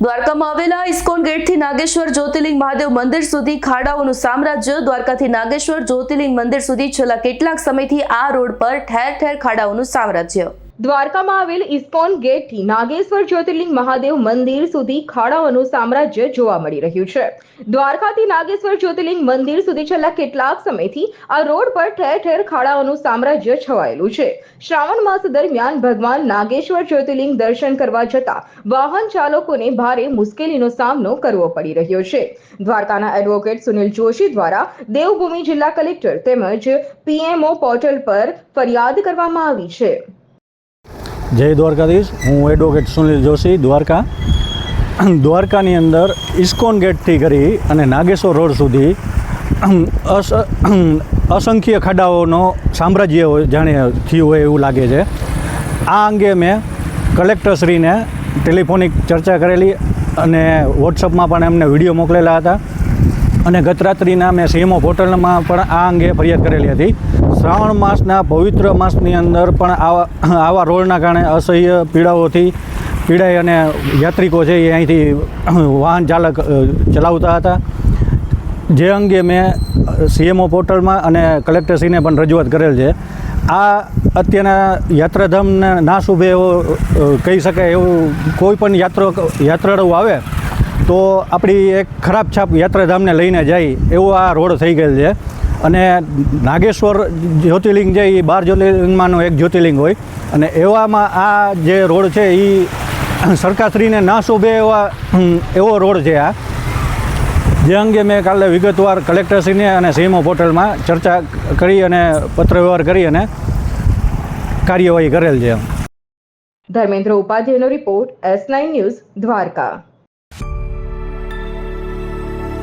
દ્વારકામાં આવેલા ઇસ્કોન ગેટથી નાગેશ્વર જ્યોતિર્લિંગ મહાદેવ મંદિર સુધી ખાડાઓનું સામ્રાજ્ય દ્વારકાથી નાગેશ્વર જ્યોતિર્લિંગ મંદિર સુધી છેલ્લા કેટલાક સમયથી આ રોડ પર ઠેર ઠેર ખાડાઓનું સામ્રાજ્ય. દ્વારકામાં આવેલ ઇસ્કોન ગેટથી નાગેશ્વર જ્યોતિર્લિંગ મહાદેવ મંદિર સુધી ખાડાઓનું સામ્રાજ્ય જોવા મળી રહ્યું છે. દ્વારકાથી નાગેશ્વર જ્યોતિર્લિંગ મંદિર સુધી છેલ્લા કેટલાક સમયથી આ રોડ પર ઠેર ઠેર ખાડાઓનું સામ્રાજ્ય છવાયેલું છે. શ્રાવણ માસ દરમિયાન ભગવાન નાગેશ્વર જ્યોતિર્લિંગ દર્શન કરવા જતા વાહન ચાલકોને ભારે મુશ્કેલીનો સામનો કરવો પડી રહ્યો છે. દ્વારકાના એડવોકેટ સુનિલ જોશી દ્વારા દેવભૂમિ જિલ્લા કલેક્ટર તેમજ પીએમઓ પોર્ટલ પર ફરિયાદ કરવામાં આવી છે. જય દ્વારકાધીશ. હું એડવોકેટ સુનિલ જોશી, દ્વારકા. દ્વારકાની અંદર ઇસ્કોન ગેટથી કરી અને નાગેશ્વર રોડ સુધી અસ, અસંખ્ય ખાડાઓનો સામ્રાજ્ય જાણે થયું હોય એવું લાગે છે. આ અંગે મેં કલેક્ટરશ્રીને ટેલિફોનિક ચર્ચા કરેલી અને વોટ્સઅપમાં પણ એમને વીડિયો મોકલેલા હતા. અને ગત રાત્રિના મેં સીએમઓ પોર્ટલમાં પણ આ અંગે ફરિયાદ કરેલી હતી. શ્રાવણ માસના પવિત્ર માસની અંદર પણ આવા આવા રોડના કારણે અસહ્ય પીડાઓથી પીડાય અને યાત્રિકો છે એ અહીંથી વાહન ચાલક ચલાવતા હતા. જે અંગે મેં સીએમઓ પોર્ટલમાં અને કલેક્ટરશ્રીને પણ રજૂઆત કરેલ છે. આ અત્યારના યાત્રાધામને ના શુભે એવો કહી શકાય એવું કોઈ પણ યાત્રો યાત્રાળુ આવે તો આપણી એક ખરાબ છાપ યાત્રાધામને લઈને જાય એવો આ રોડ થઈ ગયેલ છે. અને નાગેશ્વર જ્યોતિર્લિંગ એ બાર જ્યોતિર્લિંગમાંનું એક જ્યોતિર્લિંગ હોય. અને એવામાં આ જે રોડ છે એ સરકારશ્રીને ના શોભે એવા એવો રોડ છે આ. જે અંગે મેં કાલે વિગતવાર કલેક્ટરશ્રીને અને સીએમઓ પોર્ટલમાં ચર્ચા કરી અને પત્ર વ્યવહાર કરી અને કાર્યવાહી કરેલ છે. Dharmendra ઉપાધ્યાયનો report S nine news Dwarka.